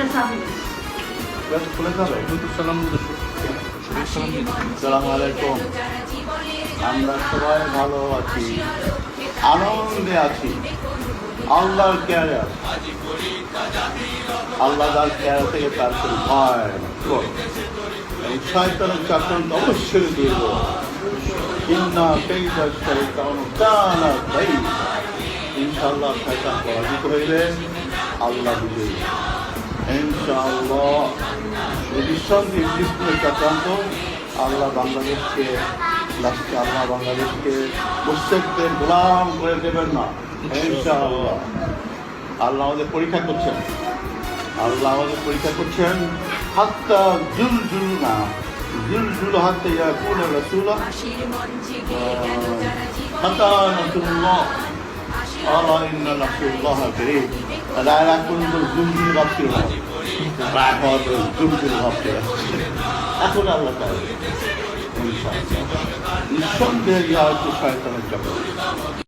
একটা সাবি খুলে যাবে সালাম সালাম আলাইকুম আমরা সবাই ভালো আছি, আনন্দে আছি। আল্লাহর কেয়ারে আছি। আল্লাহ তার কেয়ার থেকে তার কোনো ভয় শয়তানের চক্রান্ত অবশ্যই দূর ইন্না আল্লাহ বিজয়ী ইনশাআল্লাহ। নিঃসন্দেহে ইংলিশ চক্রান্ত আল্লাহ বাংলাদেশকে, লাস্টে আল্লাহ বাংলাদেশকে মুসলিমদের গোলাম করে দেবেন না, ইনশাআল্লাহ। আল্লাহ আমাদের পরীক্ষা করছেন। আল্লাহ আমাদের পরীক্ষা করছেন, হাত্তা জুল জুল না জুল জুল হাতে ইয়াকুল রাসূলা হাত্তা নাসুল্লাহ আলা ইন্না নাসুল্লাহ করিম। রায় রাগ পর্যন্ত জুম জুম ভাবছিল রাগ হওয়ার পরে জুম জুম ভাবছিল এখন আল্লাহ নিঃসন্দেহে যাওয়া হচ্ছে শয়তানের চক্র।